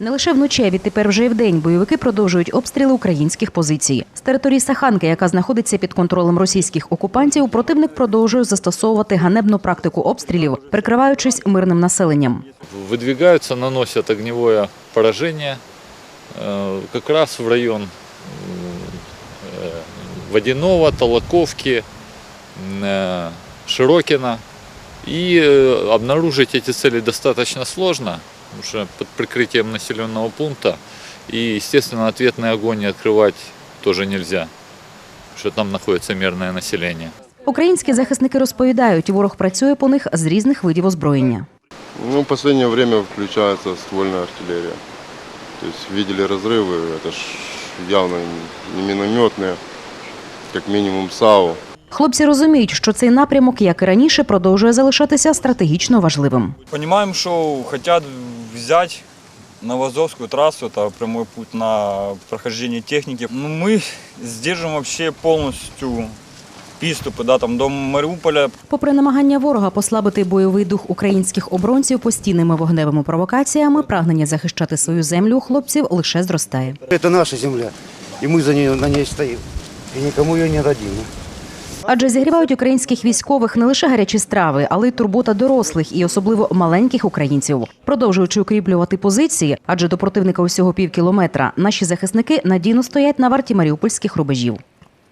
Не лише вночі, а відтепер вже і вдень бойовики продовжують обстріли українських позицій. З території Саханки, яка знаходиться під контролем російських окупантів, противник продовжує застосовувати ганебну практику обстрілів, прикриваючись мирним населенням. выдвигаются, наносят огневое поражение э, как раз в район м, э, Водяного, Толоковки, м, э, Широкина. И э, обнаружить эти цели достаточно сложно, потому что под прикрытием населенного пункта. И, естественно, ответный огонь открывать тоже нельзя, потому что там находится мирное население. Українські захисники розповідають, ворог працює по них з різних видів озброєння. Ну, в последнее время включается ствольная артиллерия. То есть видели разрывы, это ж явно не минометные, как минимум САУ. Хлопці розуміють, що цей напрямок, як і раніше, продовжує залишатися стратегічно важливим. Понимаем, что хотят взять Новозовскую трассу, это прямой путь на прохождение техники. Но мы сдержим вообще полностью приступы да, там, до Мариуполя. Попри намагання ворога послабити бойовий дух українських оборонців постійними вогневими провокаціями, прагнення захищати свою землю у хлопців лише зростає. Это наша земля, и мы за нее, на ней стоим. И никому ее не дадим. Адже зігрівають українських військових не лише гарячі страви, але й турбота дорослих і особливо маленьких українців. Продовжуючи укріплювати позиції, адже до противника усього пів кілометра, наші захисники надійно стоять на варті маріупольських рубежів.